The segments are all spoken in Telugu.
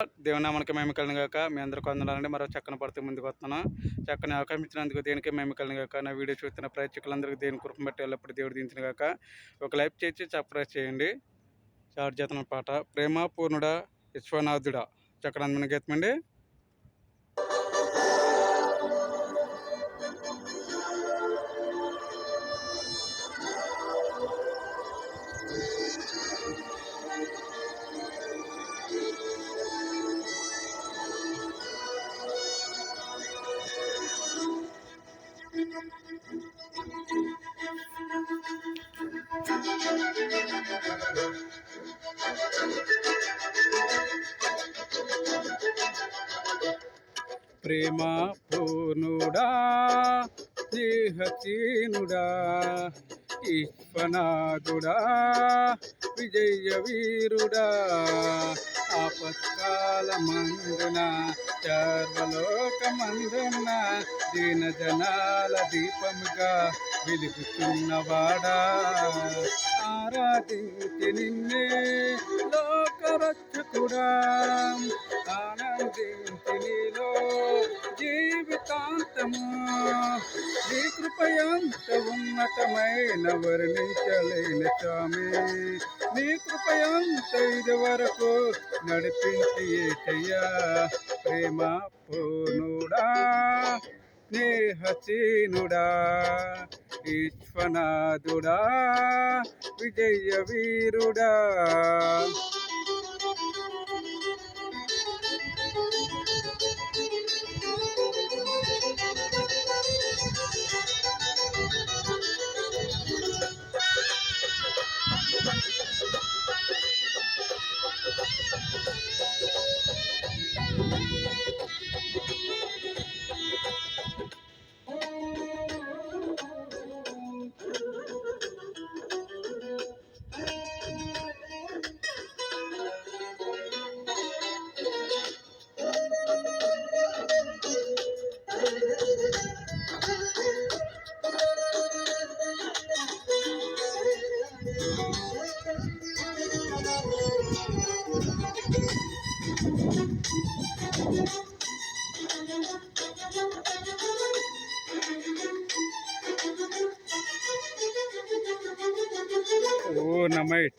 దేవుని మనకి మేము కలిగిన కాక మీ అందరూ కొందనాలండి మరో చక్కని పడితే ముందుకు వస్తున్నాను చక్కని అవకాశం ఇచ్చినందుకు దేనికి మేము కలిగిన కాక నా వీడియో చూస్తున్న ప్రేక్షకులందరికీ దేని కృపం బట్టి వెళ్ళప్పుడు దేవుడు దించిన కాక ఒక లైఫ్ చేసి సప్రైజ్ చేయండి. చాటు చేతన పాట ప్రేమ పూర్ణుడా విశ్వనాథుడా. చక్కని అందమైన గీతమండి. ప్రేమ పూర్ణుడా స్నేహచీనుడా ఈశ్వనాథుడా విజయ వీరుడా ఆపత్కాల మందున సర్వలోకమందున దీన జనాల దీపముగా వెలుగుతున్నవాడా ఆరాధించి నిన్నే లోకరక్షకుడా ఆనందించి నీలో జీవితాంతము. నీ కృపయంత ఉన్నతమైన వర్ణించలేని స్వామి. నీ కృపయంత ఇది వరకు నడిపించి చెయ్యా. ప్రేమ పూర్ణుడా స్నేహచీనుడా ఈశ్వనాథుడా విజయ వీరుడా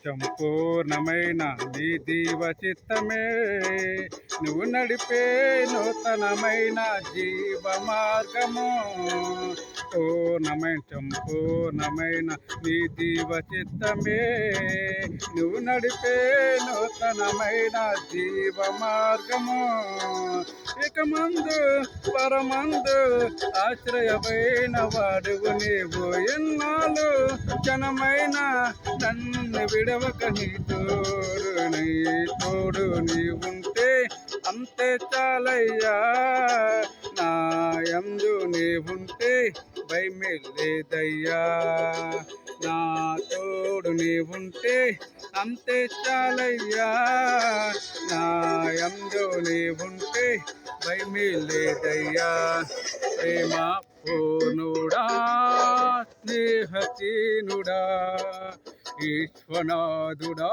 సంపూర్ణమైన నీ దీవ చిత్తమే. నువ్వు నడిపే నూతనమైన జీవ మార్గము. పూర్ణమైన సంపూర్ణమైన నీ దీవ చిత్తమే నువ్వు నడిపే నూతనమైన జీవ మార్గము ఇక మందు పరమందు ఆశ్రయమైన వాడువు నీవు ఎన్నాళ్ళు. జనమైన నన్ను విడవక నీ తోడు నీ తోడు నీ ఉంటే అంతే చాలయ్యా. నా ఎందు నీ ఉంటే భయమే లేదయ్యా నా తోడు నీ ఉంటే అంతే చాలయ్యా. నా యందు నీ ఉంటే భయమే లేదయ్యా ప్రేమ పూర్ణుడా స్నేహచీనుడా విశ్వనాథుడా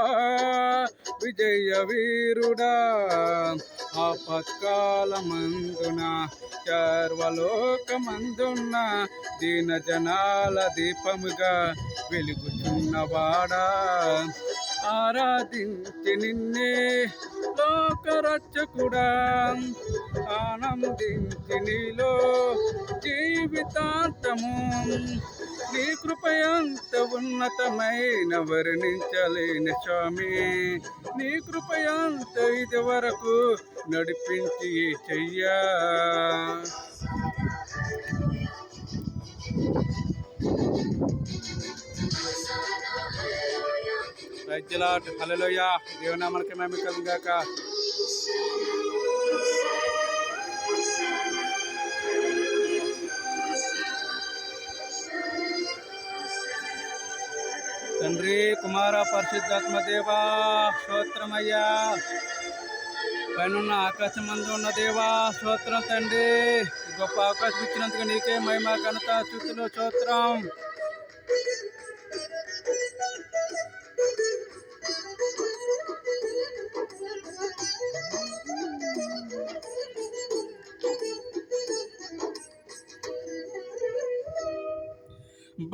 విజయ వీరుడా ఆపత్కాలమందున సర్వలోకమందున్న దీన జనాల దీపముగా వెలుగుతున్నవాడా ఆరాధించి నిన్నే లోకరక్షకుడా. ఆనందించి నీలో జీవితాంతము. నీ కృపయంత ఉన్నతమైన వర్ణించలేని స్వామి. నీ కృపయంత ఇది వరకు నడిపించి చెయ్యా. రైజ్యలాట్ హల్లెలూయ దేవునామనికి మేము గాక తండ్రి కుమార పరిశుద్ధాత్మ దేవా స్తోత్రమయ్యా. పైన ఆకాశం మందు ఉన్న దేవా స్తోత్రం తండ్రి. గొప్ప అవకాశం ఇచ్చినందుకు నీకే మహిమ ఘనత చుట్టూ స్తోత్రం.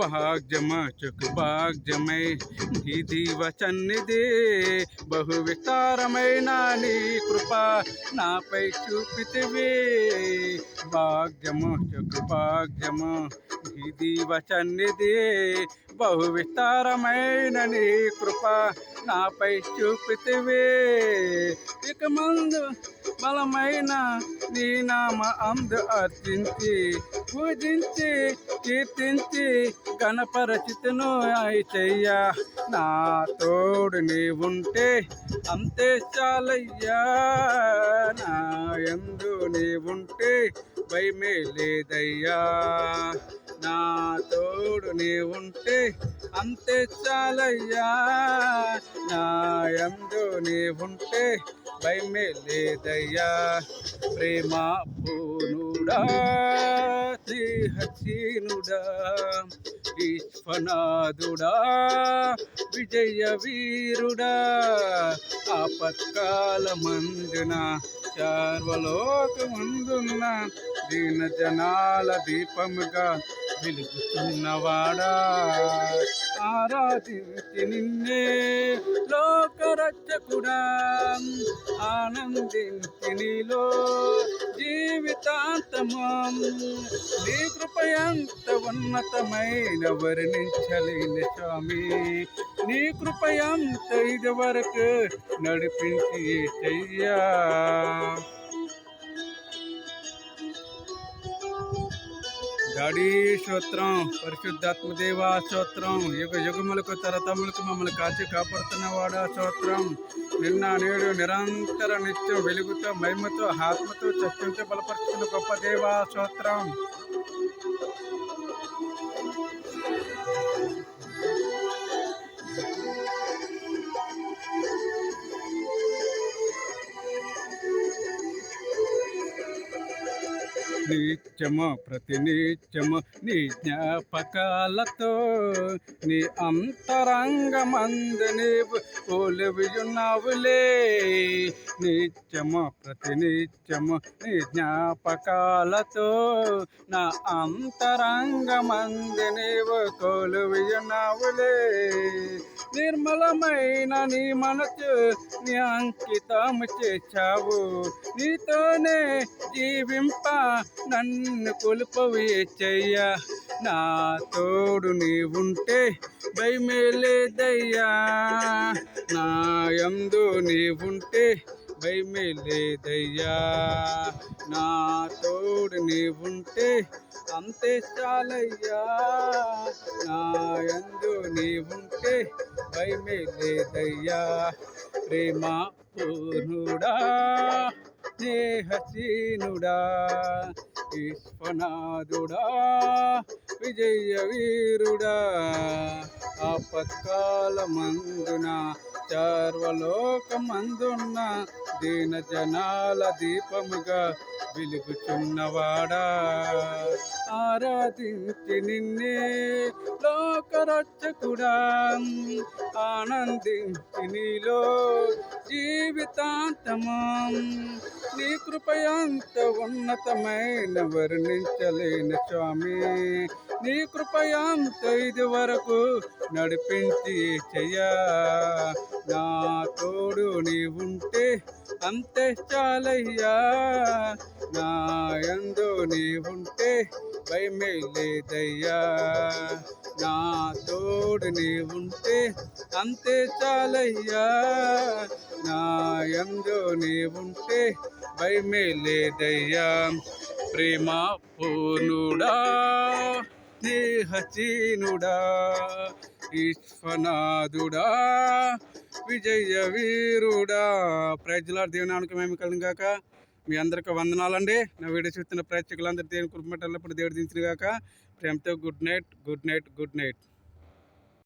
భాగ్యమ చకు భాగ్యమై ఇది వచన్నిది బహు విస్తారమైన నీ కృప నాపై చూపితివి భాగ్యము చకు భాగ్యము ఇది వచన్నిది బహు విస్తారమైన నీ కృప నాపై చూపితివే. ఇక మందు బలమైన నీ నామ అందు అర్చించి పూజించి కీర్తించి గణపరచితను చెయ్యా. నా తోడు నీవుంటే అంతే చాలయ్యా. నా ఎందు నీవుంటే భయమే మేలేదయ్యా? నా తోడు ఉంటే అంతే చాలయ్యా. నా ఎందు ఉంటే భయమే లేదయ్యా ప్రేమ పూనుడా హసీనుడా ఈశ్వనాథుడా విజయ వీరుడా ఆపత్కాల మందున చార్వలోకమందున్నా దీన జనాల దీపముగా వెలుగుతున్నవాడా ఆరాధించి నిన్నే లోకరక్షకుడా. ఆనందించి నీలో జీవితాంతము. నీ కృపయంత ఉన్నతమైన వర్ణించలేని స్వామి. నీ కృపయంత ఇది వరకు నడిపించి చెయ్యా. డాడీ స్తోత్రం పరిశుద్ధాత్మ దేవా స్తోత్రం యుగ యుగములకు తరతములకు మమ్మల్ని కాచి కాపాడుతున్నవాడా స్తోత్రం నిన్న నేడు నిరంతర నిత్యం వెలుగుతో మహిమతో ఆత్మతో చర్చించ బలపరుచుకున్న గొప్ప దేవా స్తోత్రం నిత్యము ప్రతి నిత్యము నీ జ్ఞాపకాలతో నీ అంతరంగమందు నీవు ఒలివియున్నావులే. నిత్యము ప్రతి నిత్యము నీ జ్ఞాపకాలతో నా అంతరంగమందు నీవు కొలువియున్నావులే. నిర్మలమైన నీ మనసు నీ అంకితము చేశావు. నీతోనే జీవింప నన్ను కొలుపవే చెయ్యా. నా తోడు నీవుంటే భయమే లేదయ్యా నా ఎందు నీవుంటే భయమే లేదయ్యా నా తోడు నీవుంటే అంతే చాలయ్యా. నా ఎందు నీవుంటే భయమే లేదయ్యా ప్రేమ పూర్ణుడా స్నేహసీనుడా విశ్వనాథుడా విజయ వీరుడా ఆపత్కాల మందున చార్వలోకమందున్న దీన జనాల దీపముగా వెలుగుచున్నవాడా. ఆరాధించి నిన్నే లోకరక్షకుడా. ఆనందించి నీలో జీవితాంతము. నీ కృపయాంత ఉన్నతమైన వర్ణించలేని స్వామి. నీ కృపయాంత ఇది వరకు నడిపించి చెయ్యా. నా తోడు ఉంటే అంతే చాలయ్యా. నా యందుని ఉంటే భయమే లేదయ్యా. నా తోడు ఉంటే అంతే చాలయ్యా. నా ఎందు నీ ఉంటే లేదయ్యా ప్రేమ పూనుడా స్నేహచీనుడా ఈశ్వనాథుడా విజయ వీరుడా ప్రజల దేవునానికి మేము కలిగాక మీ అందరికి వందనాలండి. నా వీడియో చూస్తున్న ప్రేక్షకులందరూ దేవుని కృపమట్టప్పుడు దేవుడు దించిన గాక ప్రేమతో good night good night good night.